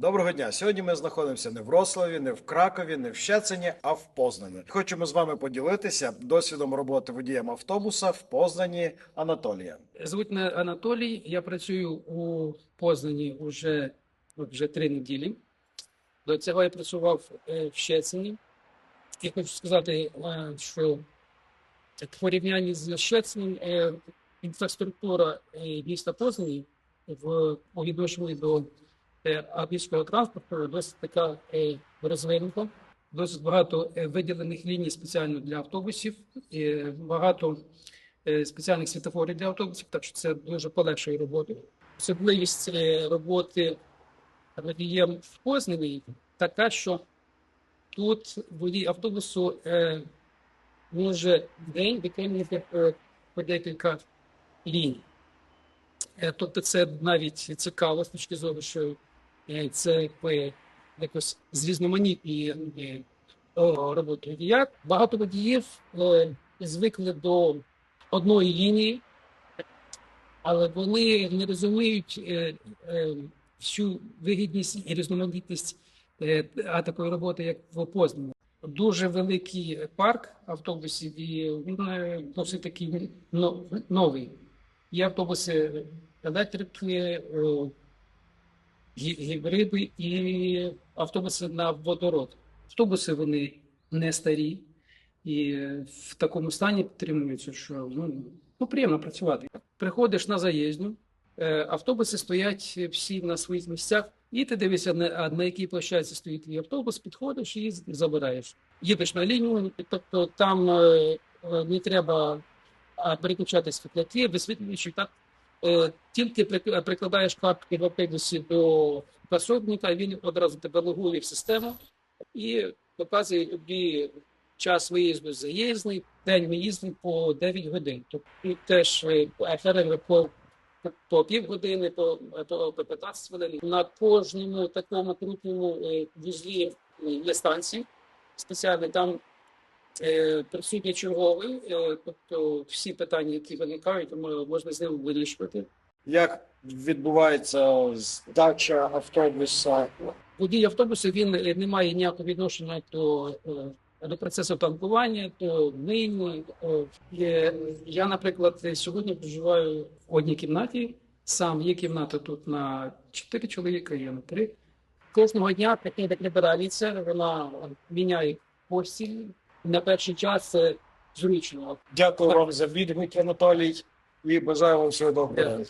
Доброго дня. Сьогодні ми знаходимося не в Рославі, не в Кракові, не в Щецині, а в Познані. Хочемо з вами поділитися досвідом роботи водієм автобуса в Познані Анатолія. Звуть мене Анатолій. Я працюю у Познані вже, вже три неділі. До цього я працював е, в Щецині. І хочу сказати, е, що в порівнянні з Щецинем е, інфраструктура міста Познані в відношенні до авіаційного транспорту досить така е, розвинута. Досить багато е, виділених ліній спеціально для автобусів, і багато е, спеціальних світофорів для автобусів, так що це дуже полегшує роботу. Особливість роботи водієм в Познані така, що тут водій автобусу може в день виконувати е, по декілька ліній. Тобто це навіть цікаво з точки зору, що це якось зрізноманітні е, роботи водія. Багато водіїв е, звикли до одної лінії, але вони не розуміють е, е, всю вигідність і різноманітність е, такої роботи, як в Познані. Дуже великий парк автобусів, і він е, досить такий но- новий. Є автобуси електрики, е, гібриди і автобуси на водород. Автобуси вони не старі і в такому стані підтримуються, що ну, ну приємно працювати. Приходиш на заїзду, е, автобуси стоять всі на своїх місцях, і ти дивишся, на, на якій площадці стоїть твій автобус, підходиш і забираєш. Їдеш на лінію, тобто там е, не треба а, переключати світляки, висвітлюючи так. Е, Тільки при- прикладаєш картки в автобусі до пособника, він одразу тебе логує в систему і показує тобі час виїзду заїзний, день виїзду по 9 годин. Тобто теж е, перерви по, по півгодини, по, по, по 15 хвилин. На кожному такому крупному е, вузлі е, є станції спеціальні. Там е, присутній черговий, е, тобто всі питання, які виникають, можна з ним вирішувати. Як відбувається здача автобуса? Водій автобусу він не має ніякого відношення до, е, до процесу танкування, до нині. Я, наприклад, сьогодні проживаю в одній кімнаті. Сам є кімната тут на чотири чоловіка, є на три. Кожного дня лібераліця, вона міняє постіль. На перший час це зручно. Дякую вам за відгук, Анатолій, і бажаю вам всього доброго.